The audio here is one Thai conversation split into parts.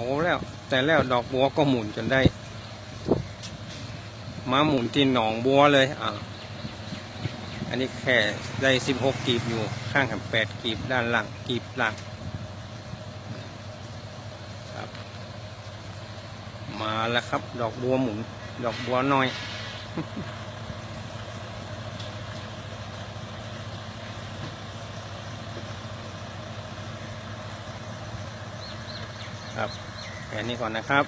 าแล้ว แต่แล้วดอกบัวก็หมุนจนได้ มาหมุนที่หนองบัวเลยอ่าอันนี้แค่ได้สิบหกกีบอยู่ข้างกับแปดกีบด้านหลังกีบหลังครับ มาแล้วครับ ดอกบัวหมุน ดอกบัวน้อย ครับแค่นี้ก่อนนะครับ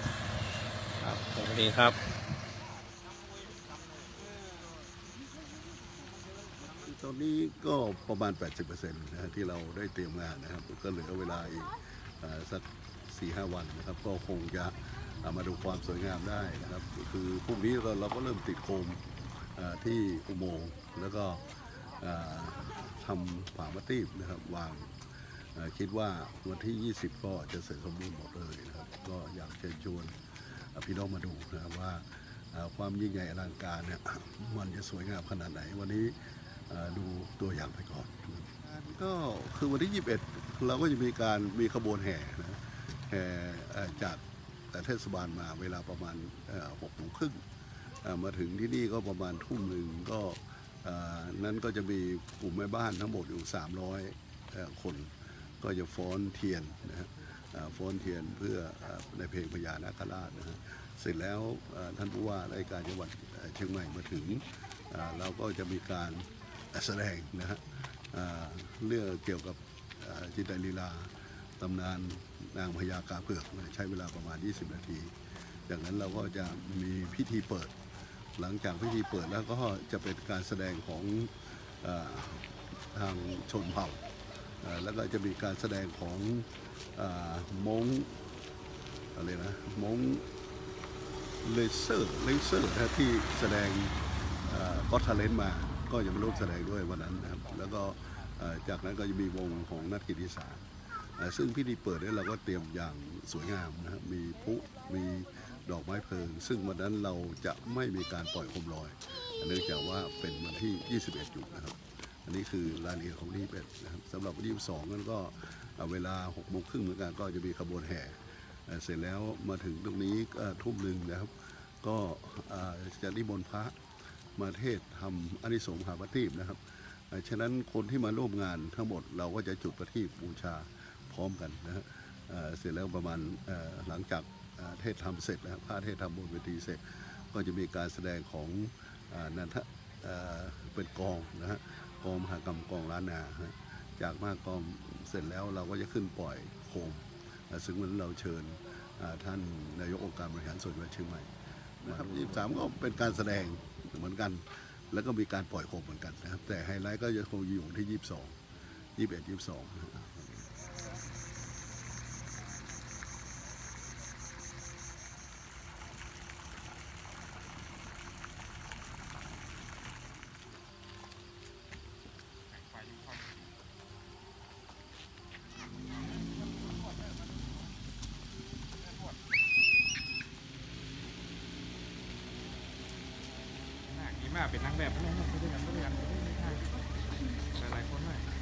ครับสวัสดีครับตอนนี้ก็ประมาณ 80%นะที่เราได้เตรียมงานนะครับ ก็เหลือเวลาอีกอสัก4ีหวันนะครับ ก็คงจะามาดูความสวยงามได้นะครับ คือพรุ่งนี้เราเราก็เริ่มติดโคมที่อุโมงค์แล้วก็ทำฝามาตีบนะครับ วาง คิดว่าวันที่ 20 ก็จะเสร็จสมบูรณ์หมดเลยนะครับ ก็อยากเชิญชวนพี่น้องมาดูนะครับว่าความยิ่งใหญ่อลังการเนี่ยมันจะสวยงามขนาดไหน วันนี้ดูตัวอย่างไปก่อน ก็คือวันที่ 21 เราก็จะมีการมีขบวนแห่นะแห่จากเทศบาลมาเวลาประมาณหกโมงครึ่งมาถึงที่นี่ก็ประมาณทุ่มหนึ่งก็นั้นก็จะมีกลุ่มแม่บ้านทั้งหมดอยู่ 300เอ่อคน ก็จะฟ้อนเทียนนะฮะฟ้อนเทียนเพื่อในเพลงพญานาคราชนะฮะเสร็จแล้วท่านผู้ว่าราชการจังหวัดเชียงใหม่มาถึงเราก็จะมีการแสดงนะฮะเรื่องเกี่ยวกับจิตรลีลาตำนานนางพญากาเผือกใช้เวลาประมาณ 20 นาที จากนั้นเราก็จะมีพิธีเปิด หลังจากพิธีเปิดแล้วก็จะเป็นการแสดงของอทางชนเผ่า แล้วก็จะมีการแสดงของอมงอะไรนะมงเลเซอร์เลเซอร์นะที่แสดงก็ทาเลนมาก็จะมาร่วมแสดงด้วยวันนั้นนะครับ แล้วก็จากนั้นก็จะมีวงของนักกิติสารเอ่อซึ่งพิธีเปิดเนี่ยเราก็เตรียมอย่างสวยงามนะครับมีพุมีดอกไม้เพลิง ซึ่งวันนั้นเราจะไม่มีการปล่อยโคมลอยเนื่องจากว่าเป็นวันที่ 21 อยู่นะครับ อันนี้คือรายละเอียดของที่เป็นนะครับสำหรับวันที่22นั้นก็เอ่อเวลา6โมงครึ่งเหมือนกันก็จะมีขบวนแห่เสร็จแล้วมาถึงตรงนี้ทุ่มหนึ่งนะครับ ก็จะนิมนต์พระมาเทศทำอนิสงส์มหาปฏิบนะครับฉะนั้นคนที่มาร่วมงานทั้งหมดเราก็จะจุดประทีปบูชาพร้อมกันนะฮะเอ่อเสร็จแล้วประมาณหลังจากเทศทำเสร็จนะครับพระเทศทำบนเวทีเสร็จ ก็จะมีการแสดงของอนันทะเอ่อเป็นกองนะฮะ กองมหากรรมกองล้านนาฮะจากมากองเสร็จแล้วเราก็จะขึ้นปล่อยโคมเอ่อซึ่งวันนั้นเราเชิญอ่าท่านนายกองค์การบริหารส่วนจังหวัดเชียงใหม่นะครับ23ก็เป็นการแสดงเหมือนกัน แล้วก็มีการปล่อยโคมเหมือนกันนะครับแต่ไฮไลท์ก็จะคงอยู่ที่ 22 21 22 แม่เป็นนางแบบไม่ได้ยังไม่ได้ยังไม่ได้กันหลายคนเลย